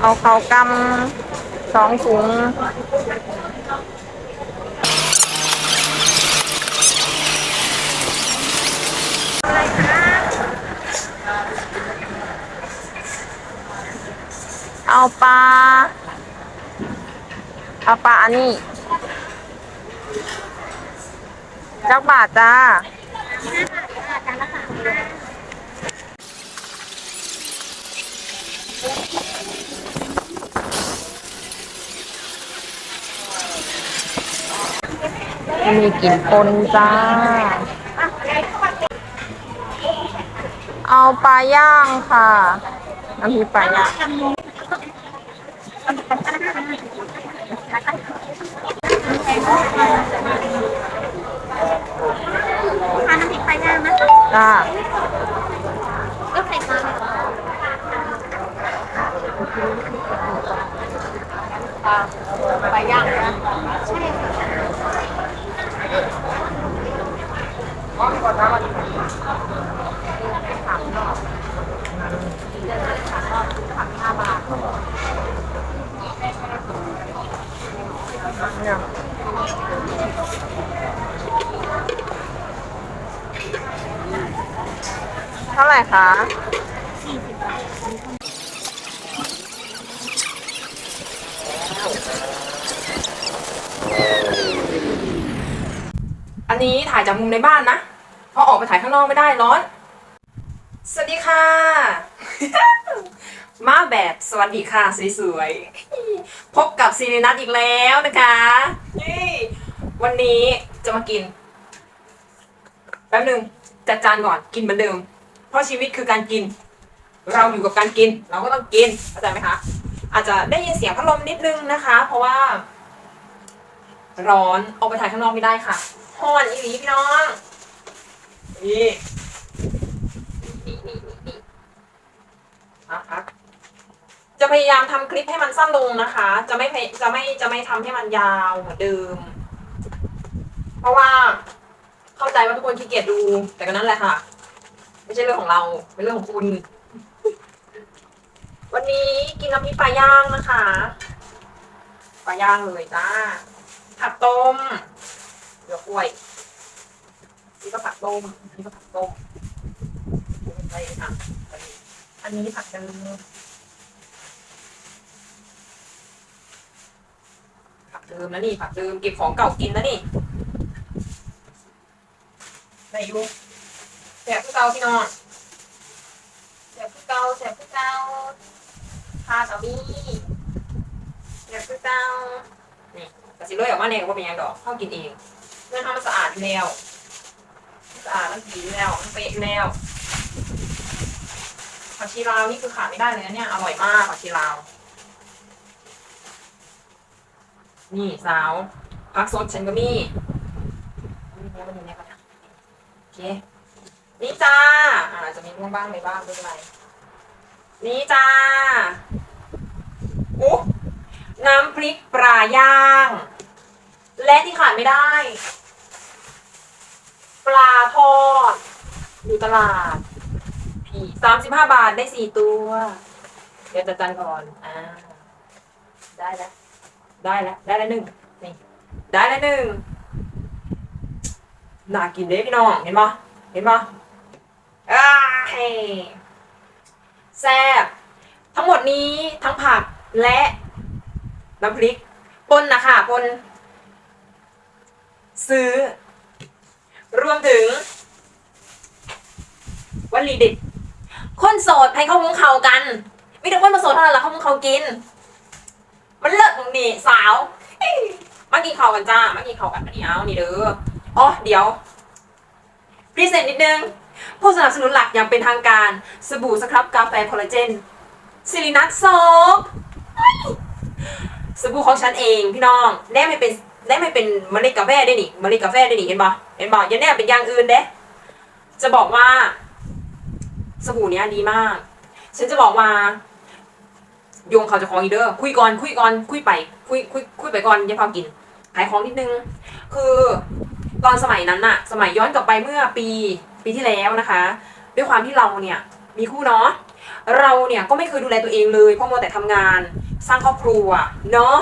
เอาเขากำสองถุงเอาปลาเอาปลาอันนี้จักบาทจ้ามี กลิ่นปนจ้า เอาปลาย่างค่ะน้ำพริกปลาย่างทานน้ำพริกปลาย่างนะคะจ้าก็ใส่มาปลาย่างนะ ใช่ค่ะ เท่าไหร่คะอันนี้ถ่ายจากมุมในบ้านนะาะออกไปถ่ายข้างนอกไม่ได้ร้อน สวัสดีค่ะ มาแบบสวัสดีค่ะสวยๆ พบกับซีรีนัทอีกแล้วนะคะนี่วันนี้จะมากิน แป๊บหนึ่งจัดจานก่อนกินเหมือนเดิม เพราะชีวิตคือการกิน เราอยู่กับการกิน เราก็ต้องกินเข้าใจไหมคะ อาจจะได้ยินเสียงพัดลมนิดนึงนะคะ เพราะว่า ร้อนออกไปถ่ายข้างนอกไม่ได้ค่ะฮ้อนอีหลีพี่น้อง นี่นี่นี่นี่นะคะจะพยายามทำคลิปให้มันสั้นลงนะคะ จะไม่พยจะไม่จะไม่ทำให้มันยาวเหมือนเดิม เพราะว่าเข้าใจว่าทุกคนขี้เกียจดู แต่ก็นั่นแหละค่ะ ไม่ใช่เรื่องของเราเป็นเรื่องของคุณ วันนี้กินน้ำพริกปลาย่างนะคะปลาย่างเลยจ้าผักต้มเดี๋ยวกล้วย นี่ก็ผักต้มอันี่ก็ผักต้มไปค่ะอันนี้ผักเดิมผักเดิมแล้วนี่ผักเดิมเก็บของเก่ากินแล้วนี่ไหนยูแสบผู้เก่าพี่น้องแสบผู้เก่าแสบผู้เก่าพาสามีแสบผู้เก่านี่แต่สิเลยออกมาเนี่ยก็บ่เป็นยังดอกเข้ากินเองเรื่องทำมันสะอาดอยู่แล้วะอาดมันดีแล้วมันเป๊ะแล้วผักชีลาวนี่คือขาดไม่ได้เลยนะเนี่ยอร่อยมากผักชีลาว นี่สาวผักสดฉันก็มีนี่เนี่ยมันอยู่ในกระถางโอเคนี่จ้าอาจจะมีร่วงบ้างไม่บ้างไม่เป็นไรนี่จ้าโอ้น้ำพริกปลาย่าง และที่ขาดไม่ได้ ปลาทอดอยู่ตลาดพี่สามสิบห้าบาทได้สี่ตัว เดี๋ยวจะจันก่อนอ่าได้แล้ว ได้แล้ว ได้แล้วหนึ่งนี่ ได้แล้วหนึ่งน่ากินเด้พี่น้องเห็นปะเห็นปะอ้าเฮ้แซ่บทั้งหมดนี้ทั้งผักและน้ำพริกปนนะคะปนซื้อ รวมถึงวันลีเด็ดคนโสดให้เข้ามุ้งเขากันไมแต่คนมาโสดเท่านั้นแหละเข้ามุ้งเขากิน มันเลิศมึงนี่สาวมากินข้าวกันจ้ามากินข้าวกันอันนี้เอานี่เด้ออ๋อเดี๋ยวพรีเซนต์นิดนึงผู้สนับสนุนหลักอย่างเป็นทางการสบู่สครับกาแฟคอลลาเจนซิลินัทโซฟสบู่ของฉันเองพี่น้องได้ไม่เป็น ได้ไม่เป็นเมล็ดกาแฟได้นี่เมล็ดกาแฟได้นี่เห็นปะเห็นปะยันแน่เป็นอย่างอื่นเด้ จะบอกว่า สบู่เนี้ยดีมาก ฉันจะบอกว่าโยงเขาจะของอีเด้อคุยก่อนคุยก่อนคุยไป คุยคุยคุยไปก่อนอย่าพากินขายของนิดนึง คือตอนสมัยนั้นน่ะสมัยย้อนกลับไปเมื่อปีปีที่แล้วนะคะ ด้วยความที่เราเนี่ยมีคู่เนาะเราเนี่ยก็ไม่เคยดูแลตัวเองเลยเพราะมัวแต่ทำงานสร้างครอบครัวเนาะ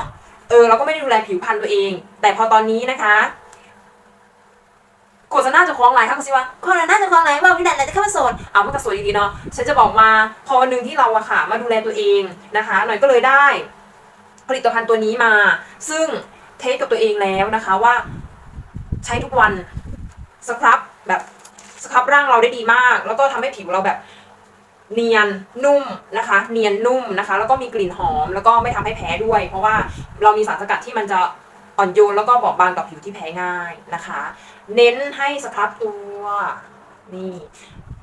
เออเราก็ไม่ได้ดูแลผิวพรรณตัวเอง แต่พอตอนนี้นะคะโฆษณาจะคล้องไหลค่ะคุณสิว่าโฆษณาจะคล้องไหลว่าวินันไหนจะเข้ามาโสดเอามันก็สวยดีๆเนาะฉันจะบอกมาพอวันหนึ่งที่เราอะค่ะ มาดูแลตัวเองนะคะ หน่อยก็เลยได้ ผลิตภัณฑ์ตัวนี้มา ซึ่งเทสกับตัวเองแล้วนะคะว่า ใช้ทุกวันสครับแบบสครับร่างเราได้ดีมาก แล้วก็ทำให้ผิวเราแบบ เนียนนุ่มนะคะ เนียนนุ่มนะคะ แล้วก็มีกลิ่นหอมแล้วก็ไม่ทำให้แพ้ด้วย เพราะว่าเรามีสารสกัดที่มันจะอ่อนโยนแล้วก็บอบบางต่อผิวที่แพ้ง่ายนะคะ เน้นให้สครับตัวนี่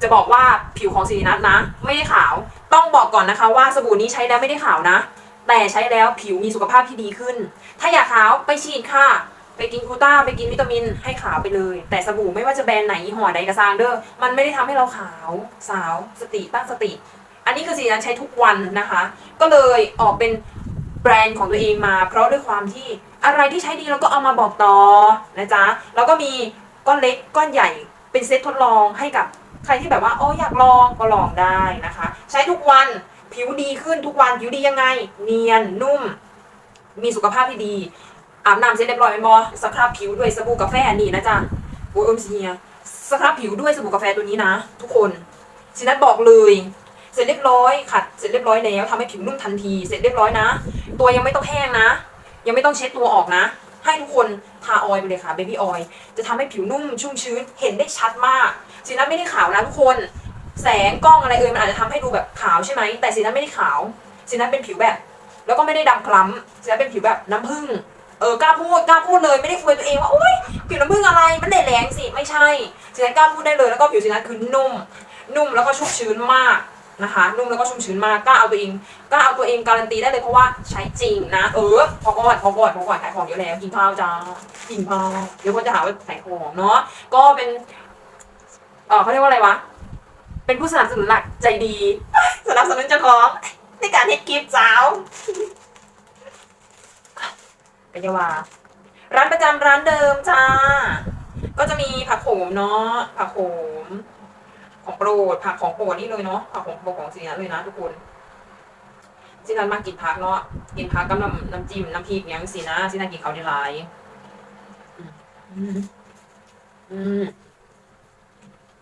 จะบอกว่าผิวของซีนัทนะ ไม่ได้ขาวต้องบอกก่อนนะคะ ว่าสบู่นี้ใช้แล้วไม่ได้ขาวนะ แต่ใช้แล้วผิวมีสุขภาพที่ดีขึ้น ถ้าอยากขาวไปฉีดค่ะ ไปกินกลูต้าไปกินวิตามินให้ขาวไปเลย แต่สบู่ไม่ว่าจะแบรนด์ไหนยี่ห้อใดกระซางเด้อมันไม่ได้ทำให้เราขาวสาวสติตั้งสติ อันนี้คือสีนั้นใช้ทุกวันนะคะ ก็เลยออกเป็นแบรนด์ของตัวเองมา เพราะด้วยความที่อะไรที่ใช้ดีเราก็เอามาบอกต่อนะจ๊ะแล้วก็มีก้อนเล็กก้อนใหญ่เป็นเซตทดลองให้กับใครที่แบบว่าโอ้อยากลองก็ลองได้นะคะ ใช้ทุกวันผิวดีขึ้นทุกวันผิวดียังไง เนียนนุ่ม มีสุขภาพที่ดี อาบน้ำเสร็จเรียบร้อยเป็นบอสครับผิวด้วยสบู่กาแฟนี่นะจ๊ะโอ้ยเอิมเซียสครับผิวด้วยสบู่กาแฟตัวนี้นะ ทุกคนสินัทบอกเลย เสร็จเรียบร้อยขัดเสร็จเรียบร้อยแล้วทำให้ผิวนุ่มทันที เสร็จเรียบร้อยนะ ตัวยังไม่ต้องแห้งนะ ยังไม่ต้องเช็ดตัวออกนะ ให้ทุกคนทาออยล์ไปเลยค่ะเบบี้ออยล์จะทำให้ผิวนุ่มชุ่มชื้นเห็นได้ชัดมากสีนัทไม่ได้ขาวนะทุกคน แสงกล้องอะไรเอ่ยมันอาจจะทำให้ดูแบบขาวใช่ไหมแต่สีนัทไม่ได้ขาวสีนัทเป็นผิวแบบ แล้วก็ไม่ได้ดำคล้ำสีนัทเป็นผิวแบบน้ำผึ้ง เออกล้าพูดกล้าพูดเลยไม่ได้คุยตัวเองว่าโอ๊ยผิวน้ำผึ้งอะไรมันเด็ดแรงสิไม่ใช่สีนัทกล้าพูดได้เลยแล้วก็ผิวสีนัทคือนุ่ม นุ่มแล้วก็ชุ่มชื้นมากนะคะนุ่มแล้วก็ชุ่มชื้นมากกล้าเอาตัวเองกล้าเอาตัวเองการันตีได้เลยเพราะว่าใช้จริงนะ เออพอก่อนพอก่อนพอก่อนขายของเยอะแล้วกินข้าวจ้ากินข้าวเดี๋ยวคนจะหาว่าขายของเนาะก็เป็นเออเขาเรียกว่าอะไรวะเป็นผู้สนับสนุนหลักใจดีสนับสนุนเจ้าของในการเฮ็ดกิฟต์สาว เป็นยังว่าร้านประจำร้านเดิมจ้า ก็จะมีผักโขมเนาะผักโขมของโปรดผักของโปรดนี่เลยเนาะผักของโปรดของสีนันเลยนะทุกคนสีนันมากินผักเนาะกินผักกับน้ำน้ำจิ้มน้ำพริกอย่างสีนะสีนันกินเขาวได้หลายมอืม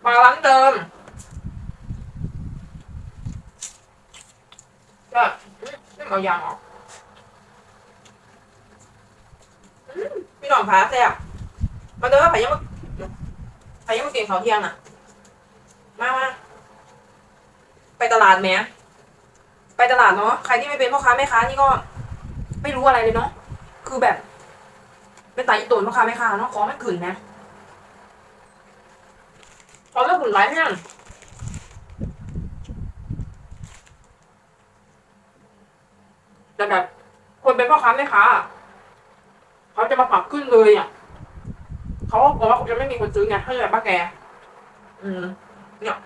มาร้านเดิมก็ไม่เอายางออก พี่หน่องคะแซ่บมาเด้อไผ่ยังมาไผ่ยังมาเก่งเขาเที่ยงน่ะ มามาไปตลาดแหมไปตลาดเนาะใครที่ไม่เป็นพ่อค้าแม่ค้านี่ก็ ไม่รู้อะไรเลยเนาะคือแบบ เป็นตายอีตุนพ่อค้าแม่ค้าเนาะของไม่กลืนนะของไม่กลืนไรเนี่ยแต่แบบคนเป็นพ่อค้าแม่ค้า เขาจะมาปรับขึ้นเลยอะเขาก็กลัวว่าจะไม่มีคนซื้อไงถ้าแบบป้าแก อืม เนี่ย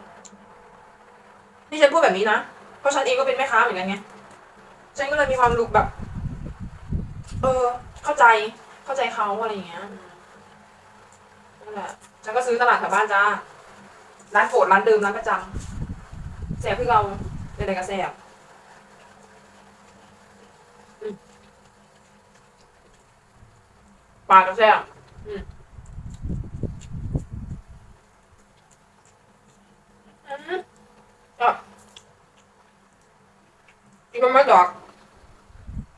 นี่ฉันพูดแบบนี้นะ เพราะฉันเองก็เป็นแม่ค้าเหมือนกันไง ฉันก็เลยมีความรู้แบบ เออ เข้าใจ เข้าใจเขาอะไรอย่างเงี้ยอืมนั่นแหละ ฉันก็ซื้อตลาดแถวบ้านจ้า ร้านโปรดร้านเดิมร้านประจำแสบคือเราเป็นอะไรก็แสบ ปลากระแซบอืมอืมอะกินบะหมี่ดอก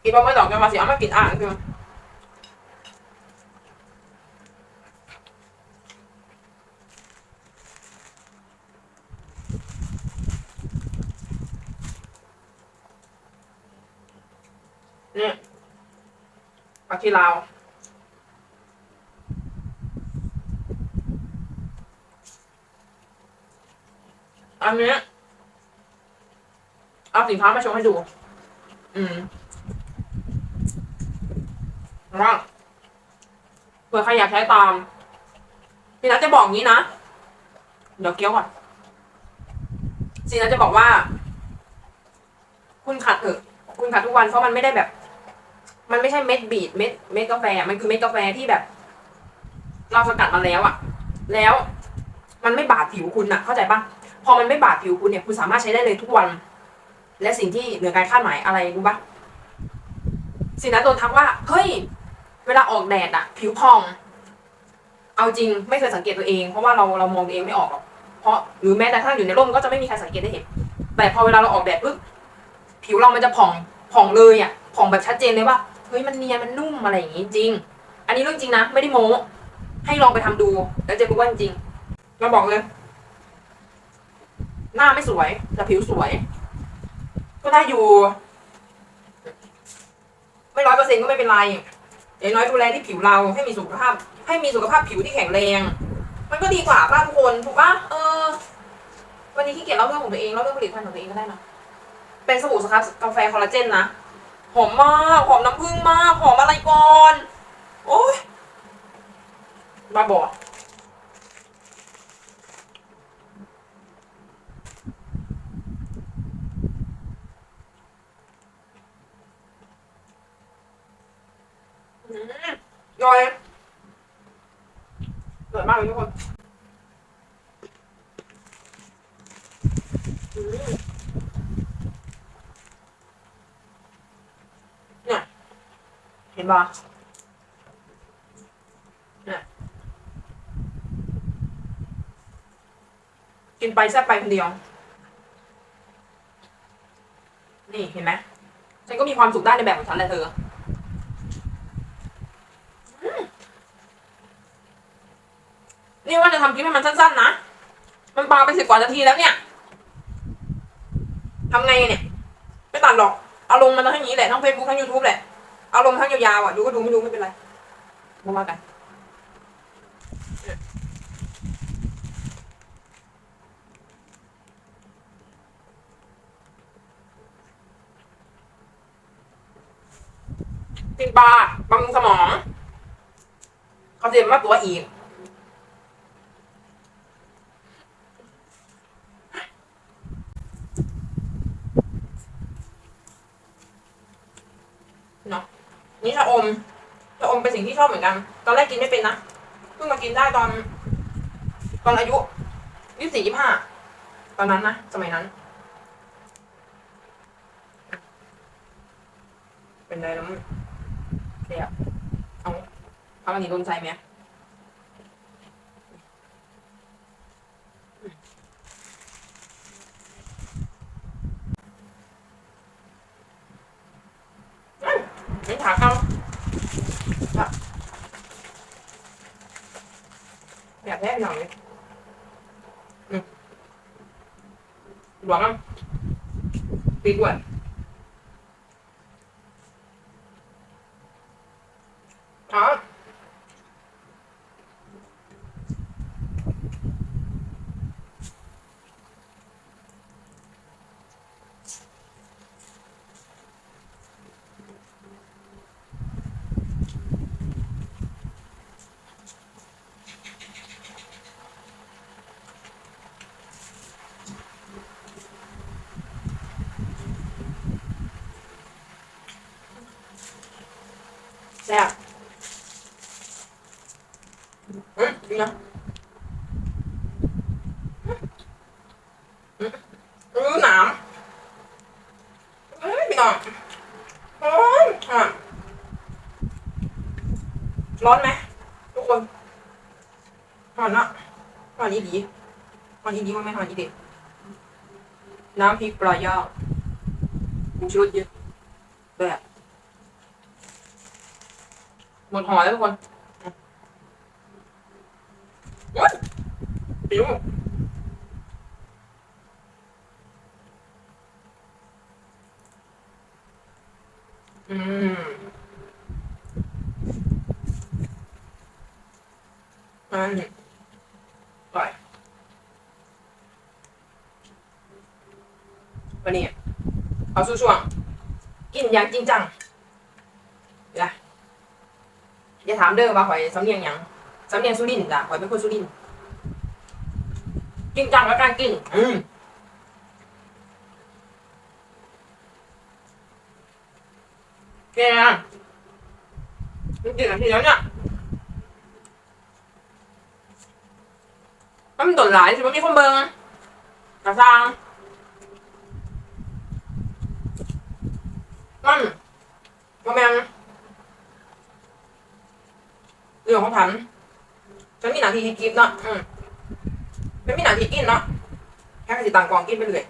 กินบะหมี่ดอกกันมาสิเอามากินอ่างคือเนี่ยปลาคีลาว อันเนี้ยเอาสินค้ามาโชว์ให้ดู อืมว่าเผื่อใครอยากใช้ตาม พี่นัทจะบอกงี้นะ เดี๋ยวเกี้ยวก่อนสีนัทจะบอกว่า คุณขัดเถอะคุณขัดทุกวันเพราะมันไม่ได้แบบ มันไม่ใช่เม็ดบีดเม็ดเม็ดกาแฟ มันคือเม็ดกาแฟที่แบบ เราสกัดมาแล้วอะแล้ว มันไม่บาดผิวคุณอะเข้าใจปะ พอมันไม่บาดผิวคุณเนี่ยคุณสามารถใช้ได้เลยทุกวัน และสิ่งที่เหนือการคาดหมายอะไรรู้ปะสินั้นโดนทักว่าเฮ้ยเวลาออกแดดอะผิวพอง เอาจริงไม่เคยสังเกตตัวเอง เพราะว่าเราเรามองตัวเองไม่ออกหรอกเพราะหรือแม้แต่ถ้าอยู่ในร่มก็จะไม่มีใครสังเกตได้เห็นแต่พอเวลาเราออกแดดปุ๊บผิวเรามันจะผ่องผ่องเลยอะผ่องแบบชัดเจนเลยว่าเฮ้ยมันเนียนมันนุ่มอะไรอย่างงี้จริง อันนี้เรื่องจริงนะไม่ได้โม้ให้ลองไปทำดู แล้วจะรู้ว่าจริงเราบอกเลย หน้าไม่สวย แต่ผิวสวย ก็ได้อยู่ ไม่ร้อยเปอร์เซ็นก็ไม่เป็นไรอย่างน้อยดูแลที่ผิวเราให้มีสุขภาพ ให้มีสุขภาพผิวที่แข็งแรง มันก็ดีกว่าป้าทุกคนถูกปะเออ วันนี้ขี้เกียจเล่าเรื่องของตัวเองเล่าเรื่องผลิตภัณฑ์ของตัวเองก็ได้นะเป็นสบู่สครับกาแฟคอลลาเจนนะหอมมากหอมน้ำผึ้งมากหอมอะไรก่อนโอ้ยบ้าบอม ย่อยสวยมากเลยทุกคนเนี่ยเห็นปะเนี่ยกินไปแซ่บไปคนเดียว นี่เห็นไหมฉันก็มีความสุขได้ในแบบของฉันแหละเธอ นี่ว่า จะทำคลิปให้มันสั้นๆนะ มันปาไปสิบกว่านาทีแล้วเนี่ยทำไงเนี่ย ไม่ตัดหรอก เอาลงมาทั้งนี้แหละ ทั้งเฟซบุ๊กทั้งยูทูบแหละ เอาลงทั้งยาวๆอะ ดูก็ดูไม่ดูไม่เป็นไรมาว่ากันกินปลาบำรุงสมองเขาเรียนมากตัวอีก เนาะนี่ชะอมชะอมเป็นสิ่งที่ ชอบเหมือนกัน ตอนแรกกินไม่เป็นนะเพิ่งมากินได้ตอน ตอนอายุยี่สี่ยี่ห้าตอนนั้นนะสมัยนั้น เป็นไรแล้วมั้งเดี๋ยวเอาเอาอันนี้โดนใจไหมอืมนี่ถามเอาอะอยากแพ้หน่อยอืมหลวงอะ ปีกว่า อ๋อแซ่บอืมดีนะอืมอืมอืมหนามเฮ้ยพี่น้องร้ อะร้อนไหมทุกคนร้อนอะร้อนอีดีร้อนอีดีมั้งไหมร้อนอีดีน้ำพริกปลาย่างผงชูรสเยอะแบบหมดห่อแล้วทุกคนโอ๊ยปิวอืมอันนี้ ไปวันนี้เอาสู้ช่วงกินอย่างจริงจังเดี๋ยวอย่าถามเด้อว่าข่อยสำเนียงหยังสำเนียงสุรินทร์จ้ะข่อยเป็นคนสุรินทร์จริงจังกับการกิน อืมแกนะมันกินอะไรแล้วเนี่ย มันตดหลายสิมันมีคนเบิงกระซังมันมันแมงเรื่องของฉันฉันมีหนาทีกินเนาะอืมมีหนาทีกินเนาะแค่สิตังกองกินไปเลย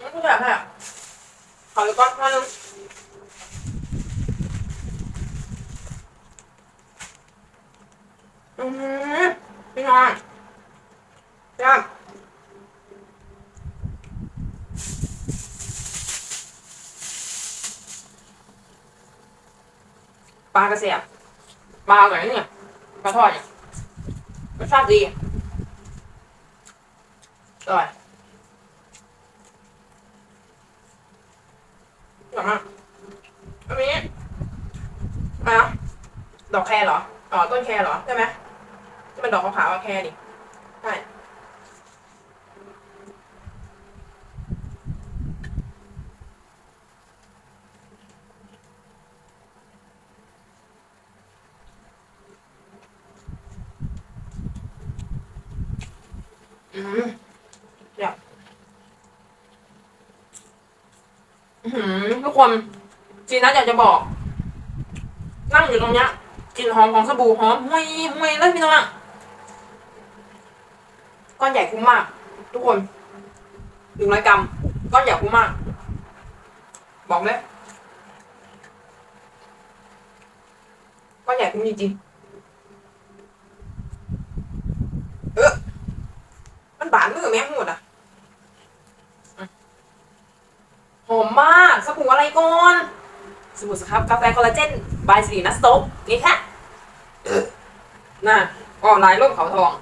มันก็แบบแค่เขาจะก้อนข้าว อืมพี่น้องจ้าปลากระเสียบปลาอะไรเนี่ยปลาทอดเนี่ยรสชาติดีอร่อยอร่อยมากอันนี้อะไรนะดอกแครเหรอ อ๋อ ต้นแครเหรอ ใช่ไหม ที่มันดอกขาวๆอะแครดิใช่อืมเดี๋ยวอื้อหือทุกคนจีนัทอยากจะบอก นั่งอยู่ตรงเนี้ยกลิ่นหอมของสบู่หอมห่วยห่วยเลยพี่น้อง ก้อนใหญ่คุ้มมาก ทุกคนหนึ่งร้อยกรัมก้อนใหญ่คุ้มมาก บอกเลยก้อนใหญ่คุ้มจริงๆเออมันบาดมือแม่งหมดอะหอมมากสบู่อะไรก่อนสบู่สครับกาแฟคอลลาเจนบายสีนัสโตนี่ค่ะน่ะออนไลน์ร่มเขาทอง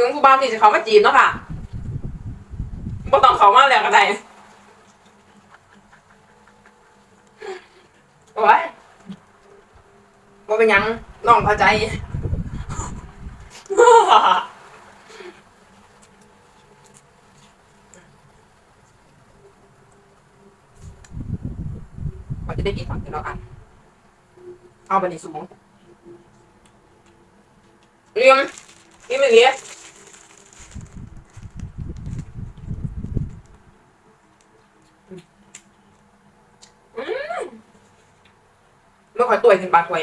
ถึงครูบาที่จะเขามาจีบเนาะค่ะบ่ต้องเขามาแล้วก็ได้โอ้ยบ่เป็นยังน้องเข้าใจว่าจะได้กินฝั่งที่เราอันเอาบันนี้สูงเรียมกินไม่เลี้ย ไม่ค่อยตัวขึ้นปากไว้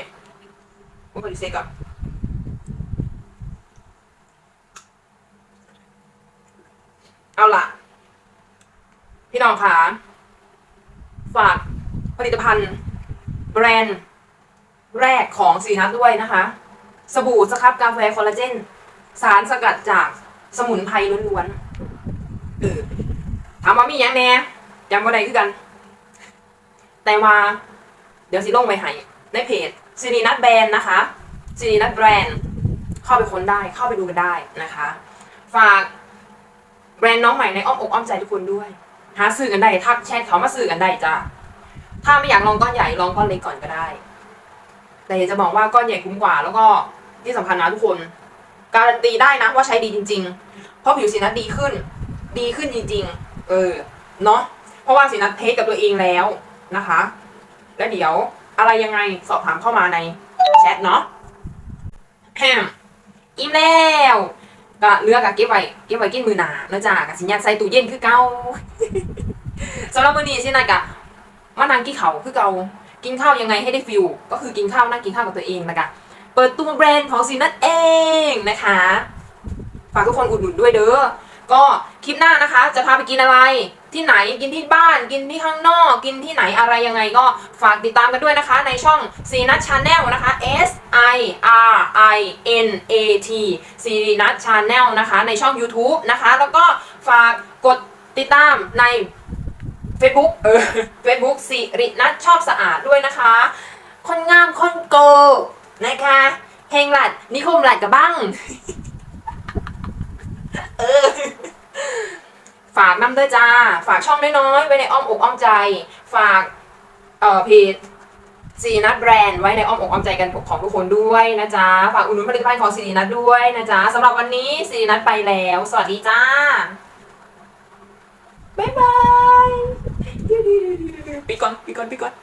ไม่ค่อยดีเซ็กอะเอาล่ะ พี่น้องค่ะฝากผลิตภัณฑ์ แบรนด์แรกของสีนัทด้วยนะคะ สบู่สครับกาแฟคอลลาเจน สารสกัดจากสมุนไพรล้วนๆเออถามว่ามีอย่างแน่จำว่าใดคือกัน แต่ว่า เดี๋ยวสิลงไปให้ ในเพจซีรีนัทแบรนด์นะคะซีรีนัทแบรนด์เข้าไปค้นได้เข้าไปดูกันได้นะคะ ฝากแบรนด์น้องใหม่ในอ้อมอกอ้อมใจทุกคนด้วย หาซื้อกันได้ทักแชทเขามาซื้อกันได้จ้าถ้าไม่อยากลองก้อนใหญ่ลองก้อนเล็กก่อนก็ได้ แต่อยากจะบอกว่าก้อนใหญ่คุ้มกว่า แล้วก็ที่สำคัญนะทุกคน การันตีได้นะว่าใช้ดีจริง ๆ เพราะผิวสีนัทดีขึ้น ดีขึ้นจริง ๆ เออเนาะเพราะว่าสีนัทเทสกับตัวเองแล้วนะคะ แล้วเดี๋ยว อะไรยังไงสอบถามเข้ามาในแชทเนาะแฮมอิ่มแล้วก็เลือกกับเก็บไว้เก็บไว้กินมือหนาแล้วจ้ากสิญญาใส่ตู้เย็นคือเก่าสำหรับมื้อนี้สินายกะมานั่งกินข้าคือเก่ากินข้าวยังไงให้ได้ฟิลก็คือกินข้าวนั่งกินข้าวกับตัวเองนะกะเปิดตัวแบรนด์ของสินั่นเองนะคะฝากทุกคนอุดหนุนด้วยเด้อก็คลิปหน้านะคะ จะพาไปกินอะไร ที่ไหนกินที่บ้านกินที่ข้างนอกกินที่ไหนอะไรยังไงก็ฝากติดตามกันด้วยนะคะ ในช่องซีนัทชาแนลนะคะ S I R I N A T ซีนัทชาแนลนะคะ ในช่อง YouTube นะคะ แล้วก็ฝากกดติดตามใน Facebook เออ Facebook สิรินัทชอบสะอาดด้วยนะคะ คนงามคนโก นะคะเฮงหลัดนิคมหลัดกับบ้าง เออ ฝากน้ำด้วยจ้า ฝากช่องน้อยๆไว้ในอ้อมอกอ้อมใจ ฝากเอ่อเพจซีนัทแบรนด์ไว้ในอ้อมอกอ้อมใจกันของทุกคนด้วยนะจ๊ะ ฝากอุดหนุนผลิตภัณฑ์ของซีนัทด้วยนะจ๊ะสำหรับวันนี้ซีนัทไปแล้ว สวัสดีจ้า บ๊ายบายปีก่อนปีก่อนปีก่อน